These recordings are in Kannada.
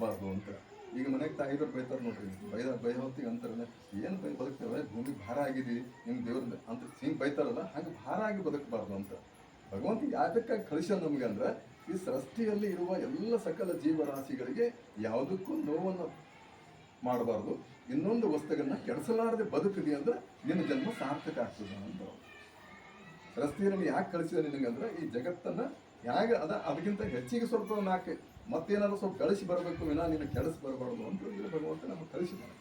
ಬದುಕಬಾರ್ದು ಅಂತ. ಈಗ ಮನೆಗೆ ತಾಯಿದವ್ರು ಬೈತಾರೆ ನೋಡ್ರಿ, ಬೈದ ಬೈ ಹೊತ್ತಿಗೆ ಅಂತಾರಲ್ಲ, ಏನು ಬೈ ಬದುಕ್ತೇವೆ ಭೂಮಿ ಭಾರ ಆಗಿದೆ ನಿಮ್ಮ ದೇವ್ರ ಅಂತ ಹಿಂಗೆ ಬೈತಾರಲ್ಲ, ಹಂಗೆ ಭಾರ ಆಗಿ ಬದುಕಬಾರ್ದು ಅಂತ. ಭಗವಂತ ಯಾತಕ್ಕಾಗಿ ಕಳಿಸ ನಮಗೆ ಅಂದ್ರೆ, ಈ ಸೃಷ್ಟಿಯಲ್ಲಿ ಇರುವ ಎಲ್ಲ ಸಕಲ ಜೀವರಾಶಿಗಳಿಗೆ ಯಾವುದಕ್ಕೂ ನೋವನ್ನು ಮಾಡಬಾರ್ದು. ಇನ್ನೊಂದು ವಸ್ತುಗಳನ್ನ ಕೆಡಿಸಲಾರದೆ ಬದುಕಿದೆ ಅಂದ್ರೆ, ನಿನ್ನ ಜನ್ಮ ಸಾರ್ಥಕ ಆಗ್ತದೆ ಅಂತ. ರಸ್ತೆಯಲ್ಲಿ ಯಾಕೆ ಕಳಿಸಿದ ನಿನಗಂದ್ರೆ ಈ ಜಗತ್ತನ್ನ ಹೇಗೆ ಅದ, ಅದಕ್ಕಿಂತ ಹೆಚ್ಚಿಗೆ ಸ್ವಲ್ಪ ನಾಲ್ಕು, ಮತ್ತೇನಾದ್ರು ಸ್ವಲ್ಪ ಕಳಿಸಿ ಬರಬೇಕು, ವಿನಾ ನೀನು ಕೆಡಿಸಿ ಬರಬಾರ್ದು ಅಂತ ಭಗವಂತ ನಮ್ಗೆ ಕಳಿಸಿದ್ದಾನೆ.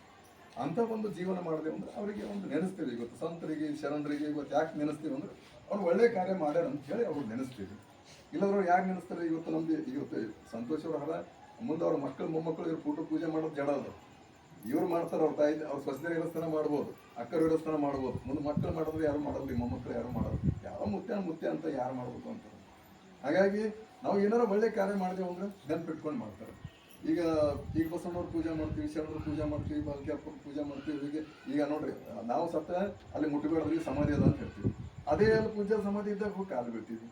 ಅಂಥ ಒಂದು ಜೀವನ ಮಾಡಿದೆ ಅಂದ್ರೆ ಅವರಿಗೆ ಒಂದು ನೆನೆಸ್ತೀವಿ. ಇವತ್ತು ಸಂತರಿಗೆ, ಶರಣರಿಗೆ, ಇವತ್ತು ಯಾಕೆ ನೆನೆಸ್ತೀವಿ ಅಂದ್ರೆ ಅವ್ರು ಒಳ್ಳೆ ಕಾರ್ಯ ಮಾಡ್ಯಾರ ಅಂತ ಹೇಳಿ ಅವ್ರು ನೆನೆಸ್ತೀವಿ. ಇಲ್ಲದ್ರು ಯಾಕೆ ನೆನೆಸ್ತಾರೆ? ಇವತ್ತು ನಮ್ದು, ಇವತ್ತು ಸಂತೋಷ್ ಅವ್ರ ಹರ ಮುಂದೆ ಅವ್ರ ಮಕ್ಕಳು, ಮೊಮ್ಮಕ್ಕಳು ಇವ್ರು ಫೋಟೋ ಪೂಜೆ ಮಾಡೋದು ಜಡ ಅದು. ಇವ್ರು ಮಾಡ್ತಾರೆ ಅವ್ರ ತಾಯಿ, ಅವ್ರ ಸ್ವಚ್ಛತೆ ವ್ಯವಸ್ಥಾನ ಮಾಡ್ಬೋದು. ಅಕ್ಕರ ವ್ಯವಸ್ಥಾನ ಮಾಡ್ಬೋದು. ಮುಂದೆ ಮಕ್ಕಳು ಮಾಡಿದ್ರೆ ಯಾರು ಮಾಡೋದು ಮೊಮ್ಮಕ್ಕಳು ಯಾರು ಮಾಡೋದು ಯಾವ ಮುತ್ಯ ಮುತ್ಯ ಅಂತ ಯಾರು ಮಾಡಬೇಕು ಅಂತ ಹಾಗಾಗಿ ನಾವು ಏನಾರ ಒಳ್ಳೆ ಕಾರ್ಯ ಮಾಡಿದೆವು ಅಂದ್ರೆ ನೆನ್ಪಿಟ್ಕೊಂಡು ಮಾಡ್ತಾರೆ. ಈಗ ಈಗ ಬಸವಣ್ಣವ್ರ ಪೂಜೆ ಮಾಡ್ತೀವಿ, ಶರಣರ ಪೂಜೆ ಮಾಡ್ತೀವಿ, ಬಾಲ್ಕಿಯಪ್ಪನ ಪೂಜೆ ಮಾಡ್ತೀವಿ, ಹೀಗೆ ಈಗ ನೋಡ್ರಿ, ನಾವು ಸತ್ತ ಅಲ್ಲಿ ಮುಟ್ಟಬೇಡದ್ರಿಗೆ ಸಮಾಧಿ ಅದ ಅಂತ ಹೇಳ್ತೀವಿ. ಅದೇ ಅಲ್ಲಿ ಪೂಜೆ ಸಮಾಧಿ ಇದ್ದಾಗ ಹೋಗಿ ಕಾಲು ಬಿಡ್ತೀವಿ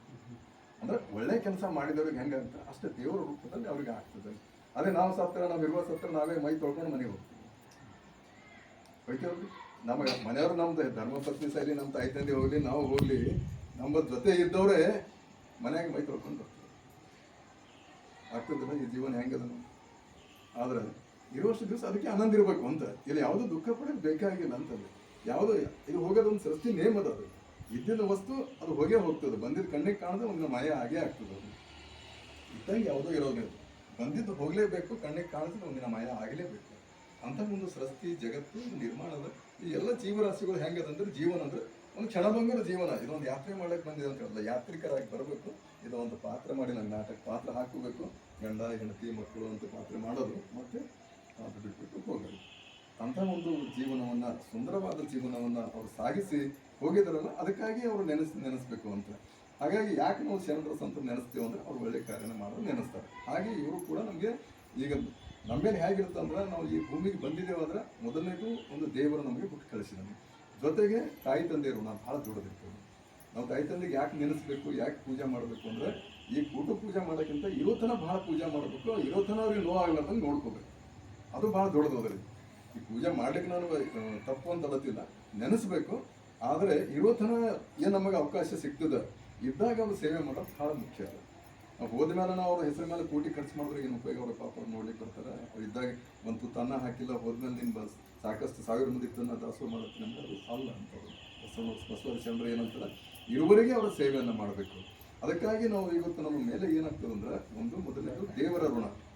ಅಂದ್ರೆ ಒಳ್ಳೆ ಕೆಲಸ ಮಾಡಿದವ್ರಿಗೆ ಹೆಂಗಂತ ಅಷ್ಟೇ ದೇವರ ರೂಪದಲ್ಲಿ ಅವ್ರಿಗೆ ಆಗ್ತದೆ. ಅದೇ ನಾವು ಸತ್ರ ನಾವು ಇರುವ ಸತ್ರ ನಾವೇ ಮೈ ತೊಳ್ಕೊಂಡು ಮನೆಗೆ ಹೋಗ್ತೀವಿ. ಹೋಯ್ತೇವ್ರಿ ನಮಗೆ ಮನೆಯವರು ನಮ್ದು ಧರ್ಮಪತ್ನಿ ನಮ್ಮ ತಾಯಿ ತಂದೆ ಹೋಗ್ಲಿ, ನಾವು ಹೋಗ್ಲಿ, ನಮ್ಮ ಜೊತೆ ಇದ್ದವರೇ ಮನೆಯಾಗ ಮೈ ತೊಳ್ಕೊಂಡು ಬರ್ತೀವಿ ಆಗ್ತದಲ್ಲ ಈ ಜೀವನ ಹೆಂಗದ ಆದ್ರೆ ಇರುವಷ್ಟು ದಿವಸ ಅದಕ್ಕೆ ಆನಂದ ಇರಬೇಕು ಅಂತ. ಇಲ್ಲಿ ಯಾವುದು ದುಃಖ ಪಡೋದು ಬೇಕಾಗಿಲ್ಲ ಅಂತಂದ್ರೆ ಯಾವುದು ಇದು ಹೋಗೋದೊಂದು ಸೃಷ್ಟಿ ನೇಮ್ ಅದ ಅದು. ಇದ್ದಿದ್ದ ವಸ್ತು ಅದು ಹೋಗೇ ಹೋಗ್ತದೆ. ಬಂದಿದ್ದು ಕಣ್ಣಿಗೆ ಕಾಣದೆ ಒಂದು ಮಯ ಆಗೇ ಆಗ್ತದೆ ಅದು. ಇದ್ದಂಗೆ ಯಾವುದೋ ಇರೋದಿಲ್ಲ ಬಂದಿದ್ದು ಹೋಗಲೇಬೇಕು, ಕಣ್ಣಿಗೆ ಕಾಣಿಸಿದ್ರೆ ಒಂದಿನ ಮಯ ಆಗಲೇಬೇಕು. ಅಂತ ಒಂದು ಸೃಷ್ಟಿ ಜಗತ್ತು ನಿರ್ಮಾಣದ ಈ ಎಲ್ಲ ಜೀವರಾಶಿಗಳು ಹೆಂಗದಂದ್ರೆ ಜೀವನ ಅಂದ್ರೆ ಒಂದು ಕ್ಷಣಭಂಗದ ಜೀವನ, ಇದೊಂದು ಯಾತ್ರೆ ಮಾಡಕ್ಕೆ ಬಂದಿದೆ ಅಂತ ಹೇಳಿದ್ರೆ ಯಾತ್ರಿಕರಾಗಿ ಬರಬೇಕು, ಇದು ಒಂದು ಪಾತ್ರ ಮಾಡಿ ನನ್ನ ನಾಟಕ ಪಾತ್ರ ಹಾಕಬೇಕು. ಗಂಡ, ಹೆಂಡತಿ, ಮಕ್ಕಳು ಅಂತ ಪಾತ್ರ ಮಾಡೋದು ಮತ್ತೆ ಅದು ಬಿಟ್ಬಿಟ್ಟು ಹೋಗೋದು. ಅಂಥ ಒಂದು ಜೀವನವನ್ನ, ಸುಂದರವಾದ ಜೀವನವನ್ನ ಅವರು ಸಾಗಿಸಿ ಹೋಗಿದ್ರಲ್ಲ ಅದಕ್ಕಾಗಿ ಅವರು ನೆನೆಸ್, ನೆನೆಸ್ಬೇಕು ಅಂತ. ಹಾಗಾಗಿ ಯಾಕೆ ನಾವು ಶರಣರ ಅಂತ ನೆನೆಸ್ತೀವಿ ಅಂದ್ರೆ ಅವ್ರು ಒಳ್ಳೆ ಕಾರ್ಯನ ಮಾಡೋದು ನೆನೆಸ್ತಾರೆ. ಹಾಗೆ ಇವರು ಕೂಡ ನಮಗೆ ಈಗ ನಮ್ಮೇಲೆ ಹೇಗಿರುತ್ತೆ ಅಂದ್ರೆ ನಾವು ಈ ಭೂಮಿಗೆ ಬಂದಿದ್ದೇವಾದ್ರೆ ಮೊದಲನೇದು ಒಂದು ದೇವರು ನಮಗೆ ಬಿಟ್ಟು ಕಳಿಸಿದ್ದಾನೆ. ಜೊತೆಗೆ ತಾಯಿ ತಂದೆಯರು ನಾವು ಭಾಳ ದೊಡ್ಡದಿರ್ತೇವೆ ನಾವು ತಾಯಿ ತಂದೆಗೆ ಯಾಕೆ ನೆನೆಸ್ಬೇಕು, ಯಾಕೆ ಪೂಜೆ ಮಾಡಬೇಕು ಅಂದ್ರೆ, ಈ ಕೂಟು ಪೂಜೆ ಮಾಡೋಕ್ಕಿಂತ ಇರೋತನ ಭಾಳ ಪೂಜೆ ಮಾಡಬೇಕು ಇರೋತನ ಅವ್ರಿಗೆ ನೋವಾಗ್ಲಾರ್ದಂಗೆ ನೋಡ್ಕೋಬೇಕು. ಅದು ಭಾಳ ದೊಡ್ಡದೋದ್ರಿ ಈ ಪೂಜೆ ಮಾಡ್ಲಿಕ್ಕೆ ನಾನು ತಪ್ಪು ಅಂತ ಅದತ್ತಿಲ್ಲ ನೆನೆಸ್ಬೇಕು, ಆದರೆ ಇರೋತನ ಏನು ನಮಗೆ ಅವಕಾಶ ಸಿಗ್ತದೆ, ಇದ್ದಾಗ ಅವ್ರು ಸೇವೆ ಮಾಡೋದು ಭಾಳ ಮುಖ್ಯ ಅದು. ನಾವು ಹೋದ್ಮೇಲೆ ನಾವು ಅವ್ರ ಹೆಸರ ಮೇಲೆ ಕೋಟಿ ಖರ್ಚು ಮಾಡಿದ್ರೆ ಏನು ಉಪಯೋಗ? ಅವ್ರ ಪಾಪ ಅವ್ರು ನೋಡ್ಲಿಕ್ಕೆ ಬರ್ತಾರೆ. ಅವ್ರು ಇದ್ದಾಗ ಒಂದು ತುತ್ತನ್ನ ಹಾಕಿಲ್ಲ ಹೋದ್ಮೇಲೆ ನಿನ್ ಬಸ್ ಸಾಕಷ್ಟು ಸಾವಿರ ಮಂದಿ ತನ್ನ ದಾಸೋಹ ಮಾಡುತ್ತೆ ನಮ್ಗೆ ಅದು ಅಲ್ಲ ಅಂತ ಬಸವ ಚಂದ್ರ ಏನಂತಾರೆ? ಇರುವರೆಗೆ ಅವರ ಸೇವೆಯನ್ನು ಮಾಡಬೇಕು. ಅದಕ್ಕಾಗಿ ನಾವು ಇವತ್ತು ನಮ್ಮ ಮೇಲೆ ಏನಾಗ್ತದೆ ಅಂದ್ರೆ ಒಂದು ಮೊದಲನೇದು ದೇವರ ಋಣ.